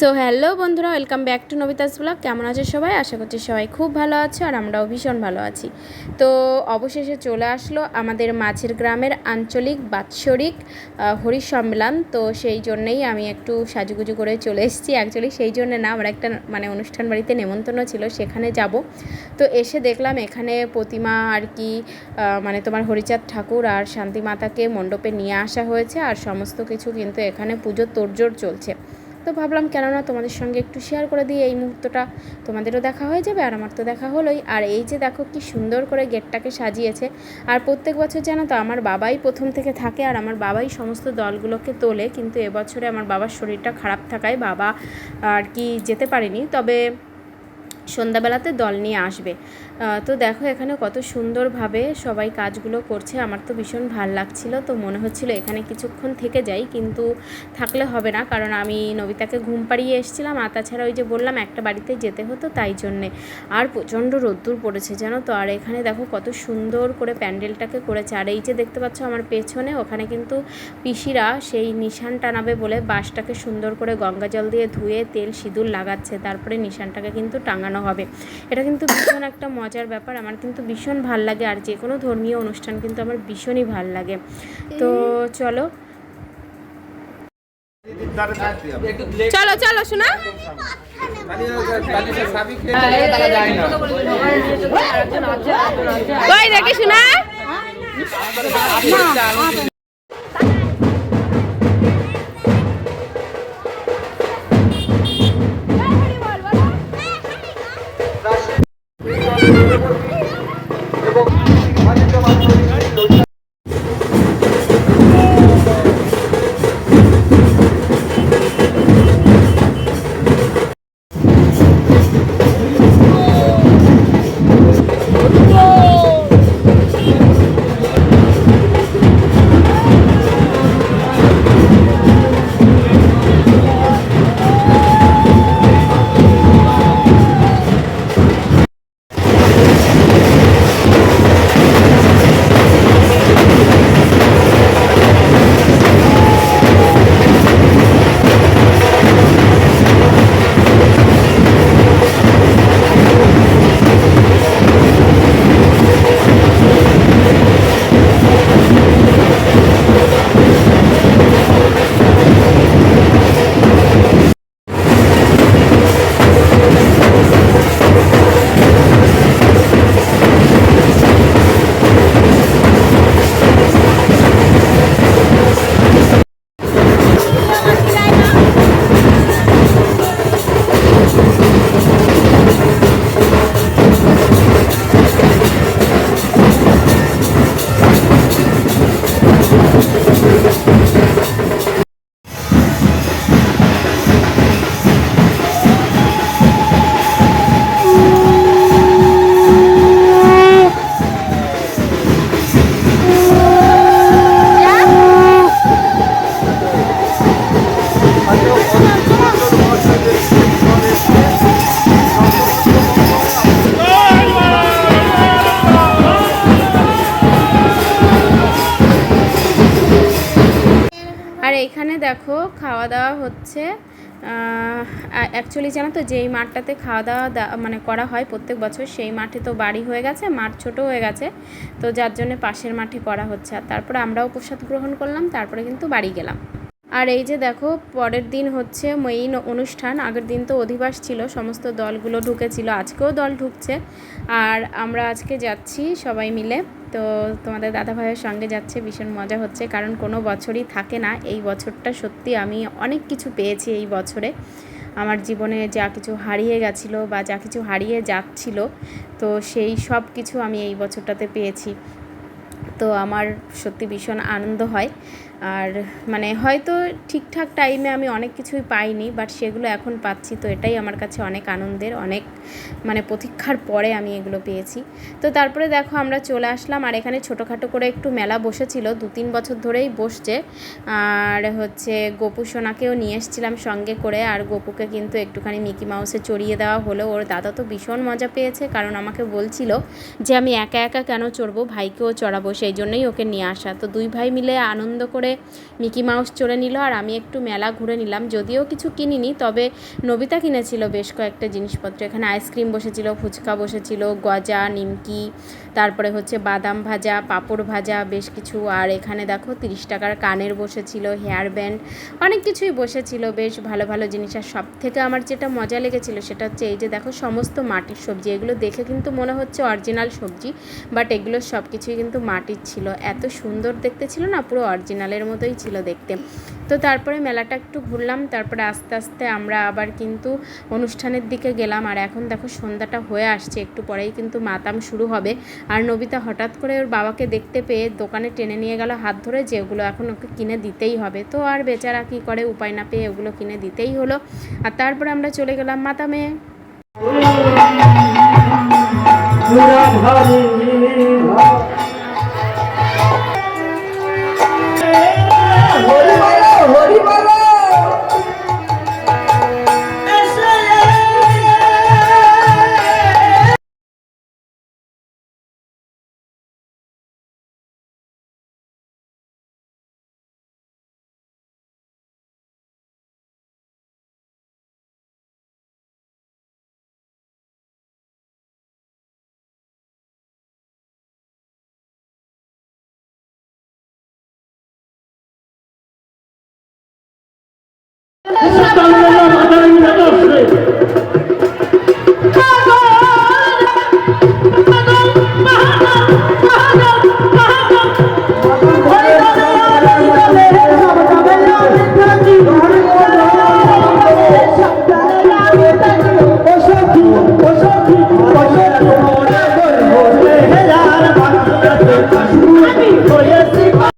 So hello বন্ধুরা welcome back to Nabitas blog কেমন আছে সবাই? আশা করছি সবাই খুব ভালো আছে আর আমরাও ভীষণ ভালো আছি। তো, অবশেষে চলে আসলো আমাদের মাছের গ্রামের আঞ্চলিক বাৎসরিক হরি সম্মেলন তো, সেই জন্যেই আমি একটু সাজুগুজু করে চলে এসেছি। অ্যাকচুয়ালি সেই জন্য না, আমার একটা মানে অনুষ্ঠান বাড়িতে নেমন্তন্ন ছিল, সেখানে যাব। তো, এসে দেখলাম এখানে প্রতিমা আর কি মানে তোমার হরিচাঁদ ঠাকুর আর শান্তি মাতাকে মণ্ডপে নিয়ে আসা হয়েছে। আর সমস্ত কিছু কিন্তু এখানে পুজোর তোড়জোড় চলছে। তো ভাবলাম, কেননা তোমাদের সঙ্গে একটু শেয়ার করে দিই, এই মুহূর্তটা তোমাদেরও দেখা হয়ে যাবে আর আমার তো দেখা হলোই। আর এই যে দেখো কি সুন্দর করে গেটটাকে সাজিয়েছে। আর প্রত্যেক বছর জানো তো আমার বাবাই প্রথম থেকে থাকে আর আমার বাবাই সমস্ত দলগুলোকে তোলে, কিন্তু এবছরে আমার বাবার শরীরটা খারাপ থাকায় বাবা আর কি যেতে পারেনি। তবে সন্ধ্যাবেলাতে দল নিয়ে আসবে। তো দেখো এখানে কত সুন্দরভাবে সবাই কাজগুলো করছে। আমার তো ভীষণ ভালো লাগছিল, তো মনে হচ্ছিল এখানে কিছুক্ষণ থেকে যাই, কিন্তু থাকলে হবে না, কারণ আমি নবিতাকে ঘুম পাড়িয়ে এসেছিলাম। আর তাছাড়া ওই যে বললাম, একটা বাড়িতে যেতে হতো তাই জন্যে। আর প্রচণ্ড রোদ্দুর পড়েছে, জানো তো? আর এখানে দেখো, কত সুন্দর করে প্যান্ডেলটাকে করেছে। আর এই যে দেখতে পাচ্ছ, আমার পেছনে ওখানে কিন্তু পিসিরা সেই নিশান টানাবে বলে বাঁশটাকে সুন্দর করে গঙ্গা জল দিয়ে ধুয়ে তেল সিঁদুর লাগাচ্ছে। তারপরে নিশানটাকে কিন্তু টাঙানো হবে। এটা কিন্তু ভীষণ একটা মজার ব্যাপার, আমার কিন্তু ভীষণ ভালো লাগে আর যে কোনো ধর্মীয় অনুষ্ঠান কিন্তু আমার ভীষণই ভালো লাগে। তো চলো। চলো চলো, শোনা। শোনা। আর এখানে দেখো খাওয়া দাওয়া হচ্ছে অ্যাকচুয়ালি জানো তো যেই মাঠটাতে খাওয়া দাওয়া মানে করা হয় প্রত্যেক বছর, সেই মাঠে তো বাড়ি হয়ে গেছে, মাঠ ছোটো হয়ে গেছে, তো যার জন্য পাশের মাঠে করা হচ্ছে। আর তারপরে আমরাও প্রসাদ গ্রহণ করলাম, তারপরে কিন্তু বাড়ি গেলাম। আর এই যে দেখো, পরের দিন হচ্ছে মেইন অনুষ্ঠান, আগের দিন তো অধিবাস ছিল, সমস্ত দলগুলো ঢুকেছিল, আজকেও দল ঢুকছে। আর আমরা আজকে যাচ্ছি সবাই মিলে, তো তোমাদের দাদা ভাইয়ের সঙ্গে যাচ্ছে, ভীষণ মজা হচ্ছে, কারণ কোনো বছরই থাকে না। এই বছরটা সত্যি আমি অনেক কিছু পেয়েছি এই বছরে। আমার জীবনে যা কিছু হারিয়ে গেছিল বা যা কিছু হারিয়ে যাচ্ছিল, তো সেই সব কিছু আমি এই বছরটাতে পেয়েছি। তো আমার সত্যি ভীষণ আনন্দ হয়। আর মানে হয়তো ঠিকঠাক টাইমে আমি অনেক কিছুই পাইনি বাট সেগুলো এখন পাচ্ছি, তো এটাই আমার কাছে অনেক আনন্দের, অনেক মানে প্রতীক্ষার পরে আমি এগুলো পেয়েছি। তো তারপরে দেখো আমরা চলে আসলাম, আর এখানে ছোটোখাটো করে একটু মেলা বসেছিল, দু তিন বছর ধরেই বসছে। আর হচ্ছে গোপু সোনাকেও নিয়ে এসেছিলাম সঙ্গে করে, আর গোপুকে কিন্তু একটুখানি মিকি মাউসে চড়িয়ে দেওয়া হলো। ওর দাদা তো ভীষণ মজা পেয়েছে, কারণ আমাকে বলছিল যে আমি একা একা কেন চড়বো, ভাইকেও চড়াবো, সেই জন্যই ওকে নিয়ে আসা। তো দুই ভাই মিলে আনন্দ করে করে মিকি মাউস চড়ে নিল আর আমি একটু মেলা ঘুরে নিলাম। যদিও কিছু কিনিনি, তবে নবিতা কিনেছিল বেশ কয়েকটা জিনিসপত্র। এখানে আইসক্রিম বসেছিল, ফুচকা বসেছিল, গজা, নিমকি, তারপরে হচ্ছে বাদাম ভাজা, পাঁপড় ভাজা, বেশ কিছু। আর এখানে দেখো তিরিশ টাকার কানের বসেছিল, হেয়ার ব্যান্ড, অনেক কিছুই বসেছিল, বেশ ভালো ভালো জিনিস। আর সব থেকে আমার যেটা মজা লেগেছিল সেটা হচ্ছে এই যে দেখো সমস্ত মাটির সবজি। এগুলো দেখে কিন্তু মনে হচ্ছে অরিজিনাল সবজি, বাট এগুলো সব কিছুই কিন্তু মাটির ছিল। এত সুন্দর দেখতে ছিল না, পুরো অরিজিনালের মতোই ছিল দেখতে। তো তারপরে মেলাটা একটু ঘুরলাম, তারপরে আস্তে আস্তে আমরা আবার কিন্তু অনুষ্ঠানের দিকে গেলাম। আর এখন দেখো সন্ধ্যাটা হয়ে আসছে, একটু পরেই কিন্তু মাতাম শুরু হবে। আর নবিতা হঠাৎ করে ওর বাবাকে দেখতে পেয়ে দোকানে টেনে নিয়ে গেল হাত ধরে যে ওগুলো এখন ওকে কিনে দিতেই হবে। তো আর বেচারা কী করে, উপায় না পেয়ে ওগুলো কিনে দিতেই হলো। আর তারপরে আমরা চলে গেলাম মাতামে। はい。